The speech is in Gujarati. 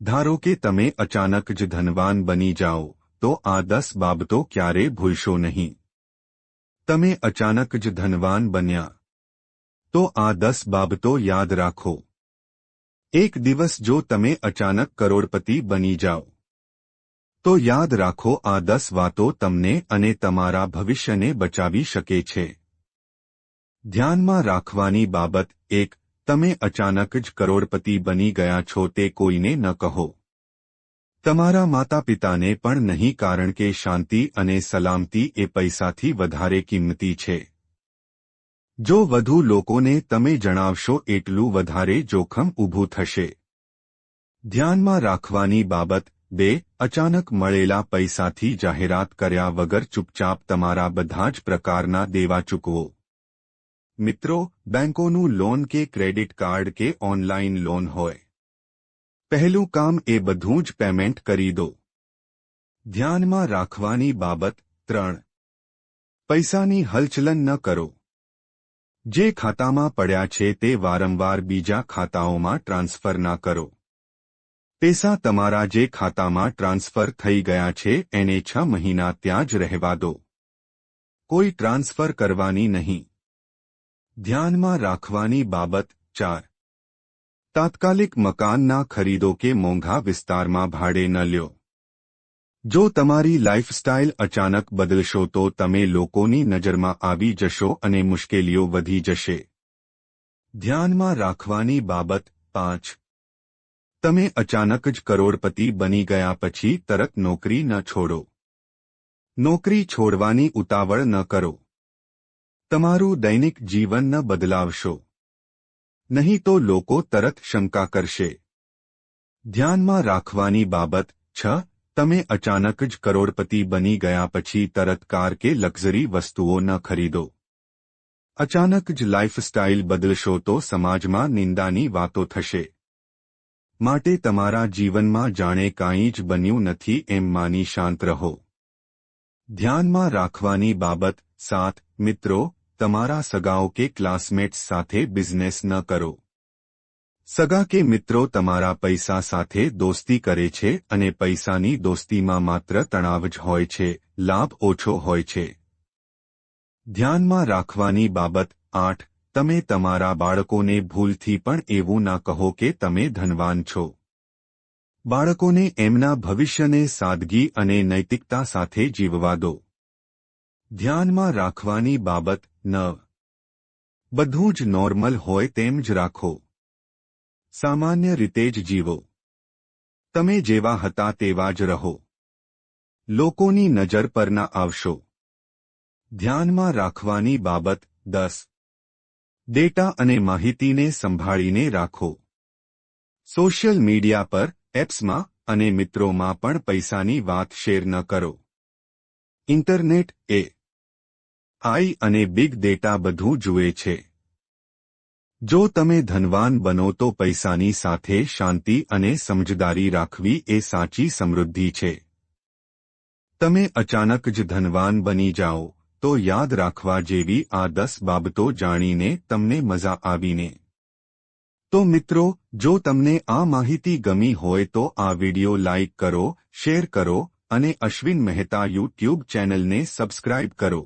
ધારો કે તમે અચાનક જ ધનવાન બની જાઓ તો આ દસ બાબતો ક્યારે ભૂલશો નહીં તમે અચાનક જ ધનવાન બન્યા તો આ દસ બાબતો યાદ રાખો એક દિવસ જો તમે અચાનક કરોડપતિ બની જાઓ તો યાદ રાખો આ દસ વાતો તમને અને તમારા ભવિષ્યને બચાવી શકે છે ધ્યાનમાં રાખવાની બાબત એક તમે અચાનક જ કરોડપતિ બની ગયા છો તે કોઈને ન કહો. તમારા માતા પિતાને પણ નહીં કારણ કે શાંતિ અને સલામતી એ પૈસાથી વધારે કિંમતી છે. જો વધુ લોકોને તમે જણાવશો એટલું વધારે જોખમ ઊભું થશે. ધ્યાનમાં રાખવાની બાબત, બે, અચાનક મળેલા પૈસાથી જાહેરાત કર્યા વગર ચૂપચાપ તમારા બધા જ પ્રકારના દેવા ચૂકવો. મિત્રો, બેંકોનું લોન કે ક્રેડિટ કાર્ડ કે ઓનલાઈન લોન હોય. પહેલું કામ એ બધું જ પેમેન્ટ કરી દો. ધ્યાનમાં રાખવાની બાબત ત્રણ. પૈસાની હલચલન ન કરો. જે ખાતામાં પડ્યા છે તે વારંવાર બીજા ખાતાઓમાં ટ્રાન્સફર ના કરો. પૈસા તમારા જે ખાતામાં ટ્રાન્સફર થઈ ગયા છે એને છ મહિના ત્યાં જ રહેવા દો. કોઈ ટ્રાન્સફર કરવાની નહીં. ધ્યાનમાં રાખવાની બાબત ચાર. તાત્કાલિક મકાનના ખરીદો કે મોંઘા વિસ્તારમાં ભાડે ન લ્યો. જો તમારી લાઇફસ્ટાઇલ અચાનક બદલશો તો તમે લોકોની નજરમાં આવી જશો અને મુશ્કેલીઓ વધી જશે. ધ્યાનમાં રાખવાની બાબત પાંચ. તમે અચાનક જ કરોડપતિ બની ગયા પછી તરત નોકરી ન છોડો. નોકરી છોડવાની ઉતાવળ ન કરો. તમારું દૈનિક જીવન ન બદલાવશો. નહીં તો લોકો તરત શંકા કરશે. ધ્યાનમાં રાખવાની બાબત છ, તમે અચાનક જ કરોડપતિ બની ગયા પછી તરત કે લક્ઝરી વસ્તુઓ ન ખરીદો. અચાનક જ લાઇફસ્ટાઇલ બદલશો તો સમાજમાં નિંદાની વાતો થશે. માટે તમારા જીવનમાં જાણે કાંઈ જ બન્યું નથી એમ માની શાંત રહો. ધ્યાનમાં રાખવાની બાબત સાત, મિત્રો તમારા સગાઓ કે ક્લાસમેટ્સ સાથે બિઝનેસ ન કરો. સગા કે મિત્રો તમારા પૈસા સાથે દોસ્તી કરે છે અને પૈસાની દોસ્તીમાં માત્ર તણાવ જ હોય છે, લાભ ઓછો હોય છે. ધ્યાનમાં રાખવાની બાબત આઠ, તમે તમારા બાળકોને ભૂલથી પણ એવું ના કહો કે તમે ધનવાન છો. બાળકોને એમના ભવિષ્યને સાદગી અને નૈતિકતા સાથે જીવવા દો. ધ્યાનમાં રાખવાની બાબત નવ બધું જ નોર્મલ હોય તેમ જ રાખો. સામાન્ય રીતે જ જીવો. તમે જેવા હતા તેવા જ રહો. લોકોની નજર પર ના આવશો. ધ્યાનમાં રાખવાની બાબત દસ. ડેટા અને માહિતીને સંભાળીને રાખો. સોશિયલ મીડિયા પર, એપ્સમાં અને મિત્રોમાં પણ પૈસાની વાત શેર ન કરો. ઇન્ટરનેટ એ આઈ અને બિગ ડેટા બધું જુએ છે. જો તમે ધનવાન બનો તો પૈસાની સાથે શાંતિ અને સમજદારી રાખવી એ સાચી સમૃદ્ધિ છે. તમે અચાનક જ ધનવાન બની જાઓ, તો યાદ રાખવા જેવી આ દસ બાબતો જાણીને તમને મજા આવીને. તો મિત્રો, જો તમને આ માહિતી ગમી હોય તો આ વિડિયો લાઇક કરો, શેર કરો અને અશ્વિન મહેતા યુટ્યુબ ચેનલને સબસ્ક્રાઇબ કરો.